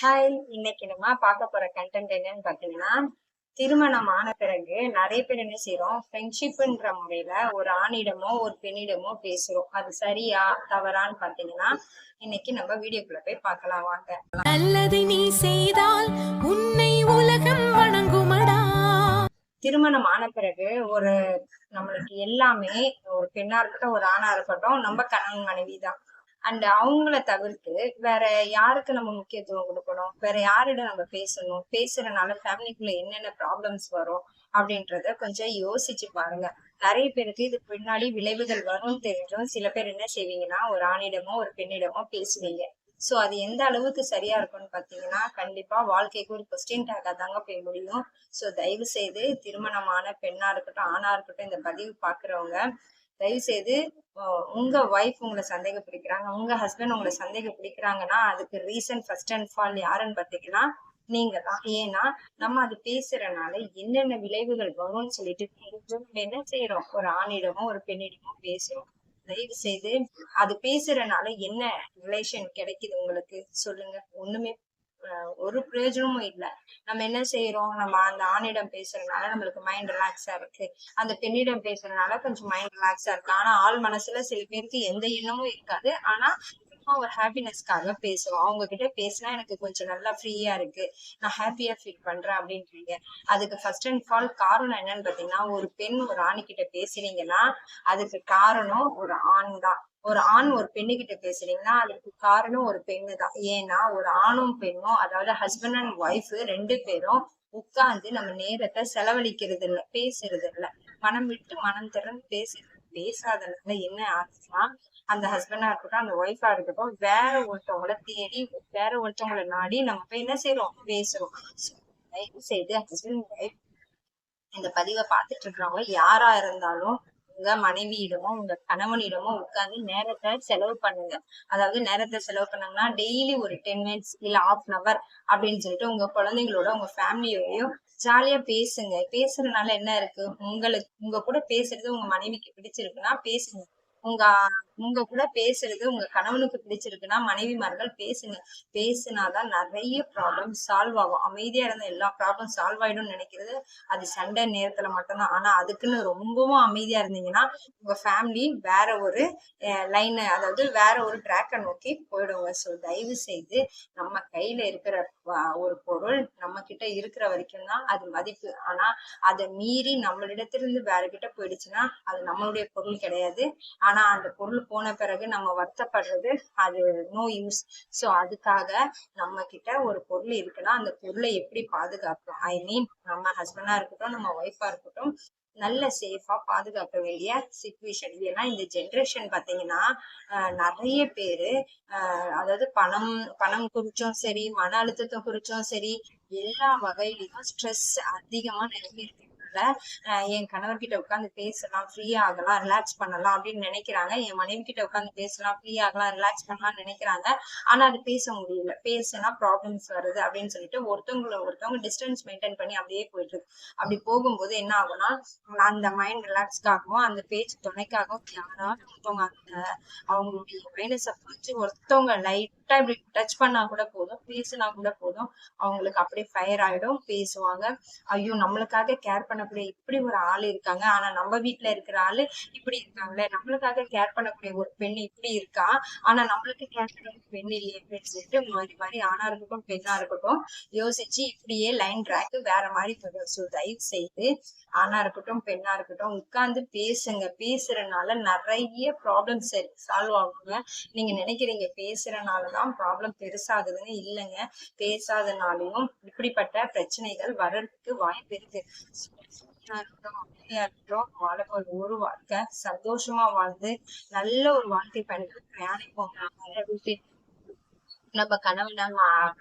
Hi இன்னைக்கு நம்ம பார்க்க போற கண்டென்ட் என்னன்னு பாத்தீங்கன்னா திருமணம் ஆன பிறகு நிறைய பேர் என்ன செய்யறோம் ஃப்ரெண்ட்ஷிப்ன்ற முறையில ஒரு ஆணிடமோ ஒரு பெண்ணிடமோ பேசுறோம். அது சரியா தவறான்னு பாத்தீங்கன்னா இன்னைக்கு நம்ம வீடியோக்குள்ள போய் பார்க்கலாம் வாங்க. நல்லதை நீ செய்தால் உன்னை உலகம் வணங்குமடா. திருமணம் ஆன பிறகு ஒரு நம்மளுக்கு எல்லாமே ஒரு பெண்ணா இருக்கட்டும் ஒரு ஆணா இருக்கட்டும் நம்ம கணவன் மனைவி தான் அண்ட் அவங்கள தவிர்த்து வேற யாருக்கு நம்ம முக்கியத்துவம் கொடுக்கணும்? வேற யாரிடம் நம்ம பேசணும்? பேசுறதுனால ஃபேமிலிக்குள்ள என்னென்ன ப்ராப்ளம்ஸ் வரும் அப்படின்றத கொஞ்சம் யோசிச்சு பாருங்க. நிறைய பேருக்கு இது பின்னாடி விளைவுகள் வரும்னு தெரிஞ்சும் சில பேர் என்ன செய்வீங்கன்னா ஒரு ஆணிடமோ ஒரு பெண்ணிடமோ பேசுவீங்க. சோ அது எந்த அளவுக்கு சரியா இருக்கும்னு பாத்தீங்கன்னா கண்டிப்பா வாழ்க்கைக்கு ஒரு கொஸ்டின் டேக்கா தாங்க போய் முடியும். சோ தயவு செய்து திருமணமான பெண்ணா இருக்கட்டும் ஆணா இருக்கட்டும் இந்த பதிவு பாக்குறவங்க தயவு செய்து உங்க ஒய்ஃப் உங்களை சந்தேகப்பிடிக்கிறாங்க உங்க ஹஸ்பண்ட் உங்களை சந்தேகப்பிடிக்கிறாங்கன்னா அதுக்கு ரீசன் ஃபர்ஸ்ட் அண்ட் ஃபால் யாருன்னு பாத்தீங்கன்னா நீங்க தான் ஏன்னா நம்ம அது பேசுறதுனால என்னென்ன விளைவுகள் வரும்னு சொல்லிட்டு நம்ம என்ன செய்யறோம் ஒரு ஆணிடமோ ஒரு பெண்ணிடமோ பேசுறோம். தயவு செய்து அது பேசுறதுனால என்ன ரிலேஷன் கிடைக்குது உங்களுக்கு? சொல்லுங்க. ஒண்ணுமே ஒரு பிரயோஜனமும் இல்லை. நம்ம என்ன செய்யறோம் நம்ம அந்த ஆணிடம் பேசுறதுனால நம்மளுக்கு மைண்ட் ரிலாக்ஸா இருக்கு. அந்த பெண்ணிடம் பேசுறதுனால கொஞ்சம் மைண்ட் ரிலாக்ஸா இருக்கு. ஆனா ஆள் மனசுல சில பேருக்கு எந்த எண்ணமும் இருக்காது. ஆனா சும்மா ஒரு ஹாப்பினஸ்க்காக பேசுவோம். அவங்க கிட்ட பேசினா எனக்கு கொஞ்சம் நல்லா ஃப்ரீயா இருக்கு. நான் ஹாப்பியா ஃபீல் பண்றேன் அப்படின்றீங்க. அதுக்கு ஃபர்ஸ்ட் அண்ட் ஃபால் காரணம் என்னன்னு பாத்தீங்கன்னா ஒரு பெண் ஒரு ஆண் கிட்ட பேசுறீங்கன்னா அதுக்கு காரணம் ஒரு ஆண் தான் ஒரு ஆண் ஒரு பெண்ணுகிட்ட பேசுறீங்கன்னா அதுக்கு காரணம் ஒரு பெண்ணு தான் ஏன்னா ஒரு ஆணும் பெண்ணும் அதாவது ஹஸ்பண்ட் அண்ட் ஒய்ஃப் ரெண்டு பேரும் உட்கார்ந்து நம்ம நேரத்தை செலவழிக்கிறது இல்ல பேசுறது இல்ல மனம் விட்டு மனம் திறந்து பேசுறது பேசாதனால என்ன ஆச்சுன்னா அந்த ஹஸ்பண்டா இருக்கட்டும் அந்த ஒய்ஃபா இருக்கட்டும் வேற ஒருத்தவங்கள தேடி வேற ஒருத்தவங்கள நாடி நம்ம போய் என்ன செய்யறோம் பேசுறோம். தயவு செய்து ஹஸ்பண்ட் ஒய்ஃப் இந்த பதிவை பார்த்துட்டு இருக்கிறவங்க யாரா இருந்தாலும் உங்க மனைவியிடமோ உங்க கணவனிடமோ உட்கார்ந்து நேரத்தை செலவு பண்ணுங்க. அதாவது நேரத்தை செலவு பண்ணாங்கன்னா டெய்லி ஒரு டென் மினிட்ஸ் இல்ல ஹாஃப் அன் அவர் அப்படின்னு சொல்லிட்டு உங்க குழந்தைங்களோட உங்க ஃபேமிலியோடயும் ஜாலியா பேசுங்க. பேசுறதுனால என்ன இருக்கு? உங்களுக்கு உங்க கூட பேசுறது உங்க மனைவிக்கு பிடிச்சிருக்குன்னா பேசுங்க. உங்க உங்க கூட பேசுறது உங்க கணவனுக்கு பிடிச்சிருக்குன்னா மனைவிமார்கள் பேசுங்க. பேசுனாதான் நிறைய ப்ராப்ளம் சால்வ் ஆகும். அமைதியா இருந்த எல்லா ப்ராப்ளம் சால்வ் ஆயிடும்னு நினைக்கிறது. அது சண்டை நேரத்துல மட்டும்தான். ஆனா அதுக்குன்னு ரொம்பவும் அமைதியா இருந்தீங்கன்னா உங்க ஃபேமிலி வேற ஒரு லைன் அதாவது வேற ஒரு ட்ராக்கை நோக்கி போயிடுங்க. ஸோ தயவு செய்து நம்ம கையில இருக்கிற ஒரு பொருள் நம்ம கிட்ட இருக்கிற வரைக்கும் தான் அது மதிப்பு. ஆனா அதை மீறி நம்மளிடத்திலிருந்து வேற கிட்ட போயிடுச்சுன்னா அது நம்மளுடைய பொருள் கிடையாது. ஆனா அந்த பொருள் போன பிறகு நம்ம வருத்தப்படுறது அது நோ யூஸ் சோ அதுக்காக நம்ம கிட்ட ஒரு பொருள் இருக்குன்னா அந்த பொருளை எப்படி பாதுகாக்கிறோம் ஐ மீன் நம்ம ஹஸ்பண்டா இருக்கட்டும் நம்ம ஒய்ஃபா இருக்கட்டும் நல்ல சேஃபா பாதுகாக்க வேண்டிய சுச்சுவேஷன் ஏன்னா இந்த ஜென்ரேஷன் பாத்தீங்கன்னா நிறைய பேரு அதாவது பணம் பணம் குறிச்சும் சரி மன அழுத்தத்தை குறிச்சும் சரி எல்லா வகையிலயும் ஸ்ட்ரெஸ் அதிகமா நிரம்பி இருக்கு. நேரத்துல என் கணவர்கிட்ட உட்காந்து பேசலாம் ஃப்ரீ ஆகலாம் ரிலாக்ஸ் பண்ணலாம் அப்படின்னு நினைக்கிறாங்க. என் மனைவி கிட்ட உட்காந்து பேசலாம் ஃப்ரீ ஆகலாம் ரிலாக்ஸ் பண்ணலாம்னு நினைக்கிறாங்க. ஆனா அது பேச முடியல. பேசினா ப்ராப்ளம்ஸ் வருது அப்படின்னு சொல்லிட்டு ஒருத்தவங்கள ஒருத்தவங்க டிஸ்டன்ஸ் மெயின்டைன் பண்ணி அப்படியே போயிட்டு இருக்கு அப்படி போகும்போது என்ன ஆகும்னா அந்த மைண்ட் ரிலாக்ஸ்க்காகவும் அந்த பேச்சு துணைக்காகவும் யாராவது ஒருத்தவங்க அந்த அவங்களுடைய மைனஸை புரிஞ்சு ஒருத்தவங்க லைட்டா இப்படி டச் பண்ணா கூட போதும் பேசினா கூட போதும். அவங்களுக்கு அப்படியே ஃபயர் ஆயிடும் பேசுவாங்க. ஐயோ நம்மளுக்காக கேர் பண்ணக்கூடிய இப்படி ஒரு ஆள் இருக்காங்க. ஆனா நம்ம வீட்டுல இருக்கிற ஆளு இப்படி இருக்காங்களே நம்மளுக்காக கேர் பண்ணக்கூடிய ஒரு பெண் இப்படி இருக்கா? ஆனா நம்மளுக்கு கேர் பண்ண பெண் இல்லையே அப்படின்னு சொல்லிட்டு மாறி மாறி ஆணா இருக்கட்டும் பெண்ணா இருக்கட்டும் யோசிச்சு இப்படியே லைன் ட்ராக் வேற மாதிரி போயிடும் ஸோ தயவு செய்து ஆணா இருக்கட்டும் பெண்ணா இருக்கட்டும் உட்கார்ந்து பேசுங்க. பேசுறதுனால நிறைய ப்ராப்ளம்ஸ் சால்வ் ஆகுங்க. நீங்க நினைக்கிறீங்க பேசுறதுனாலதான் ப்ராப்ளம் பெருசாகுதுன்னு இல்லைங்க. பேசாதனாலையும் இப்படிப்பட்ட பிரச்சனைகள் வர்றதுக்கு வாய்ப்பு இருக்கு. சும்மா இருக்கட்டும், அமைதியா இருக்கட்டும், வாழ ஒரு வாழ்க்கை. சந்தோஷமா வாழ்ந்து நல்ல ஒரு வாழ்க்கை பயணத்தை பிரயாணிப்போம். விட்டு நம்ம கணவனை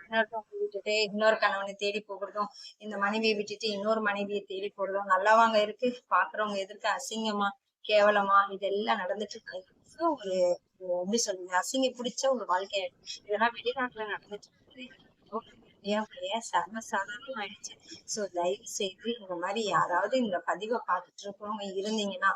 இன்னொருத்தவங்க விட்டுட்டு இன்னொரு கணவனை தேடி போகிறதும் இந்த மனைவியை விட்டுட்டு இன்னொரு மனைவியை தேடி போறதும் நல்லாவாங்க இருக்கு பாக்குறவங்க எதிர்க்க அசிங்கமா கேவலமா இதெல்லாம் நடந்துட்டு இருக்கு ஒரு ஒரு எப்படி சொல்றது? அசிங்க பிடிச்ச ஒரு வாழ்க்கை. இதெல்லாம் வெளிநாட்டுல நடந்துட்டு இருக்கு சர்ம சர்வசாதாரணம் ஆயிடுச்சு சோ தயவு செய்து இந்த மாதிரி யாராவது இந்த பதிவை பார்த்துட்டு இருக்கிறவங்க இருந்தீங்கன்னா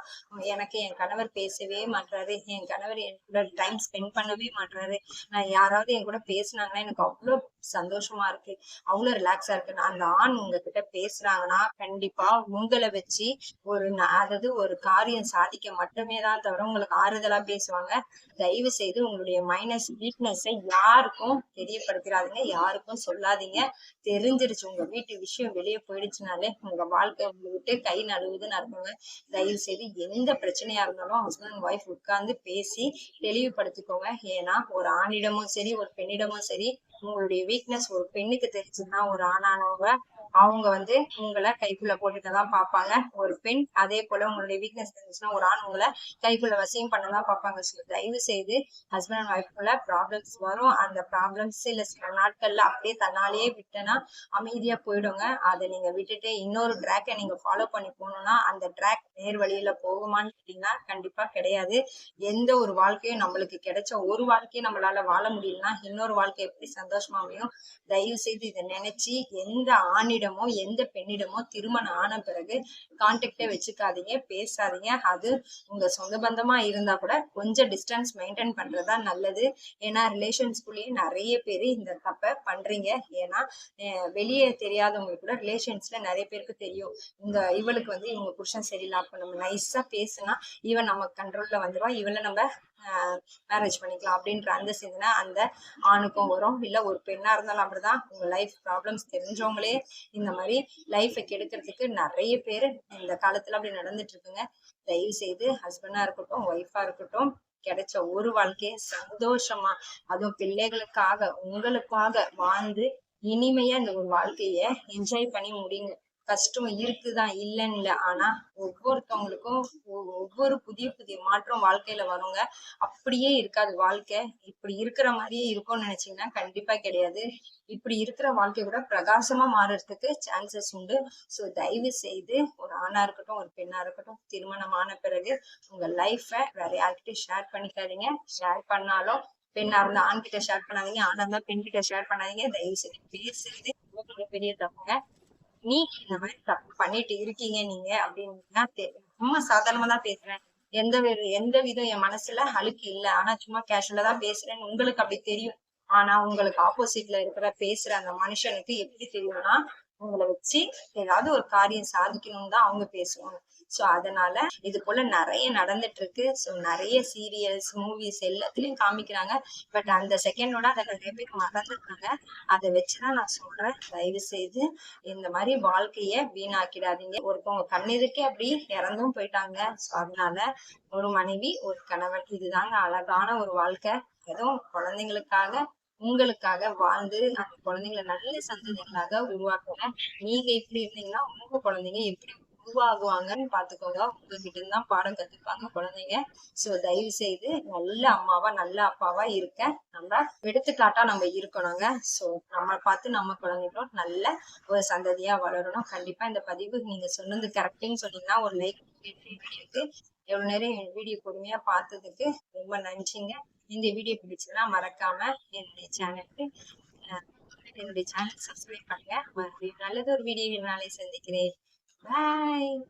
எனக்கு என் கணவர் பேசவே மாட்டாரு என் கணவர் என் கூட டைம் ஸ்பெண்ட் பண்ணவே மாட்றாரு. நான் யாராவது என் கூட பேசுனாங்கன்னா எனக்கு அவ்வளவு சந்தோஷமா இருக்கு. அவ்வளவு ரிலாக்ஸா இருக்கு. அந்த ஆண் உங்ககிட்ட பேசுறாங்கன்னா கண்டிப்பா உங்களை வச்சு ஒரு அதாவது ஒரு காரியம் சாதிக்க மட்டுமே தான் தவிர உங்களுக்கு ஆறுதலா பேசுவாங்க. தயவு செய்து உங்களுடைய மைனஸ் வீக்னஸை யாருக்கும் தெரியப்படுத்திடாதீங்க யாருக்கும் சொல்லாதீங்க. தெரிஞ்சிருச்சு உங்க வீட்டு விஷயம் வெளியே போயிடுச்சுனாலே உங்க வாழ்க்கை உங்களை விட்டு கை நழுவுதுன்னு அர்த்தங்க. தயவு செய்து எந்த பிரச்சனையா இருந்தாலும் ஹஸ்பண்ட் ஒய்ஃப் உட்கார்ந்து பேசி தெளிவுபடுத்திக்கோங்க. ஏன்னா ஒரு ஆணிடமும் சரி ஒரு பெண்ணிடமும் சரி உங்களுடைய வீக்னஸ் ஒரு பெண்ணுக்கு தெரிஞ்சதுன்னா ஒரு ஆணானவங்க அவங்க வந்து உங்களை கைக்குள்ள போட்டுக்கதான் பார்ப்பாங்க. ஒரு பெண் அதே போல உங்களுடைய வீக்னஸ் இருந்துச்சுன்னா ஒரு ஆண் உங்களை கைக்குள்ள வசியம் பண்ணதான் பார்ப்பாங்க. So, தயவு செய்து ஹஸ்பண்ட் அண்ட் ஒய்ஃப்குள்ள ப்ராப்ளம்ஸ் வரும். அந்த ப்ராப்ளம்ஸ் இல்ல சில நாட்கள்ல அப்படியே தன்னாலேயே விட்டேன்னா அமைதியா போயிடுங்க. அதை நீங்க விட்டுட்டு இன்னொரு ட்ராக்கை நீங்க ஃபாலோ பண்ணி போகணும்னா அந்த ட்ராக் நேர் வழியில போகுமான்னு கேட்டீங்கன்னா கண்டிப்பா கிடையாது. எந்த ஒரு வாழ்க்கையும் நம்மளுக்கு கிடைச்ச ஒரு வாழ்க்கையை நம்மளால வாழ முடியலன்னா இன்னொரு வாழ்க்கை எப்படி சந்தோஷமா அமையும்? தயவு செய்து இதை நினைச்சு எந்த ஆணிடமோ எந்த பெண்ணிடமோ திருமணம் ஆன பிறகு கான்டாக்டே வச்சுக்காதீங்க பேசாதீங்க. அது உங்க சொந்த பந்தமா இருந்தா கூட கொஞ்சம் டிஸ்டன்ஸ் மெயின்டைன் பண்றதா நல்லது. ஏன்னா ரிலேஷன்ஸ்குள்ளேயே நிறைய பேர் இந்த தப்பை பண்றீங்க. ஏன்னா வெளியே தெரியாதவங்களுக்கு கூட ரிலேஷன்ஸ்ல நிறைய பேருக்கு தெரியும். இந்த இவளுக்கு வந்து இவங்க புருஷன் சரியில்லை அப்ப நம்ம நைஸா பேசுனா இவன் நம்ம கண்ட்ரோல்ல வந்துருவா. இவளை நம்ம மேரேஜ் பண்ணிக்கலாம் அப்படின்ற அந்த சிந்தனை அந்த ஆணுக்கும் வரும். இல்லை ஒரு பெண்ணாக இருந்தாலும் அப்படிதான் உங்க லைஃப் ப்ராப்ளம்ஸ் தெரிஞ்சவங்களே இந்த மாதிரி லைஃபை கெடுக்கிறதுக்கு நிறைய பேர் இந்த காலத்துல அப்படி நடந்துட்டு இருக்குங்க. தயவு செய்து ஹஸ்பண்டா இருக்கட்டும் ஒய்ஃபா இருக்கட்டும் கிடைச்ச ஒரு வாழ்க்கைய சந்தோஷமா அதுவும் பிள்ளைகளுக்காக உங்களுக்காக வாழ்ந்து இனிமையா இந்த ஒரு வாழ்க்கைய என்ஜாய் பண்ணி முடிங்க. கஷ்டம் இருக்குதான் இல்லைன்னு இல்லை. ஆனா ஒவ்வொருத்தவங்களுக்கும் ஒ- ஒவ்வொரு புதிய புதிய மாற்றம் வாழ்க்கையில வருங்க. அப்படியே இருக்காது வாழ்க்கை. இப்படி இருக்கிற மாதிரியே இருக்கும்னு நினைச்சீங்கன்னா கண்டிப்பா கிடையாது. இப்படி இருக்கிற வாழ்க்கை கூட பிரகாசமா மாறுறதுக்கு சான்சஸ் உண்டு. ஸோ தயவு செய்து ஒரு ஆணா இருக்கட்டும் ஒரு பெண்ணா இருக்கட்டும் திருமணம் ஆன பிறகு உங்க லைஃபை வேற யார்கிட்டயும் ஷேர் பண்ணிக்காதீங்க. ஷேர் பண்ணாலும் பெண்ணா இருந்தா ஆண் கிட்ட ஷேர் பண்ணாதீங்க ஆணா இருந்தா பெண் கிட்ட ஷேர் பண்ணாதீங்க. தயவு செய்து பேசுறது ரொம்ப பெரிய தப்புங்க. நீ இந்த மாதிரி தப்பு பண்ணிட்டு இருக்கீங்க நீங்க அப்படின்னா ரொம்ப சும்மா சாதாரணமா தான் பேசுறேன். எந்த எந்த விதம் என் மனசுல அழுக்கு இல்ல. ஆனா சும்மா கேஷுவலா தான் பேசுறேன்னு உங்களுக்கு அப்படி தெரியும். ஆனா உங்களுக்கு ஆப்போசிட்ல இருக்கிற பேசுற அந்த மனுஷனுக்கு எப்படி தெரியும்னா உங்களை வச்சு ஏதாவது ஒரு காரியம் சாதிக்கணும்னு தான் அவங்க பேசுவாங்க. ஸோ அதனால இது போல நிறைய நடந்துட்டு இருக்கு ஸோ நிறைய சீரியல்ஸ் மூவிஸ் எல்லாத்துலயும் காமிக்கிறாங்க. பட் அந்த செகண்டோட அதை நிறைய பேர் மறந்துருக்காங்க. அதை வச்சுதான் நான் சொல்றேன். தயவு செய்து இந்த மாதிரி வாழ்க்கைய வீணாக்கிடாதீங்க. ஒருத்தவங்க கண்ணெதுக்கே அப்படி இறந்தும் போயிட்டாங்க. ஸோ அதனால ஒரு மனைவி ஒரு கணவன் இதுதாங்க அழகான ஒரு வாழ்க்கை. அதுவும் குழந்தைங்களுக்காக உங்களுக்காக வாழ்ந்து அந்த குழந்தைங்களை நல்ல சந்ததிகளாக உருவாக்குங்க நீங்க இப்படி இருந்தீங்கன்னா உங்க குழந்தைங்க எப்படி உருவாகுவாங்கன்னு பாத்துக்கோங்க. உங்ககிட்ட தான் பாடம் கத்துப்பாங்க குழந்தைங்க. சோ தயவு செய்து நல்ல அம்மாவா நல்ல அப்பாவா இருக்க. நம்ம எடுத்துக்காட்டா நம்ம இருக்கணுங்க. சோ நம்ம பார்த்து நம்ம குழந்தைகளும் நல்ல ஒரு சந்ததியா வளரணும். கண்டிப்பா இந்த பதிவு நீங்க சொன்னது கரெக்டுன்னு சொன்னீங்கன்னா ஒரு லைக் வீடியோக்கு எவ்வளவு நேரம் என் வீடியோ பொறுமையா பார்த்ததுக்கு ரொம்ப நன்றிங்க. இந்த வீடியோ பிடிச்சதுன்னா மறக்காம என்னுடைய சேனலுக்கு என்னுடைய சேனல் சப்ஸ்கிரைப் பண்ணுங்க. நல்லது ஒரு வீடியோ நாளை சந்திக்கிறேன். பாய்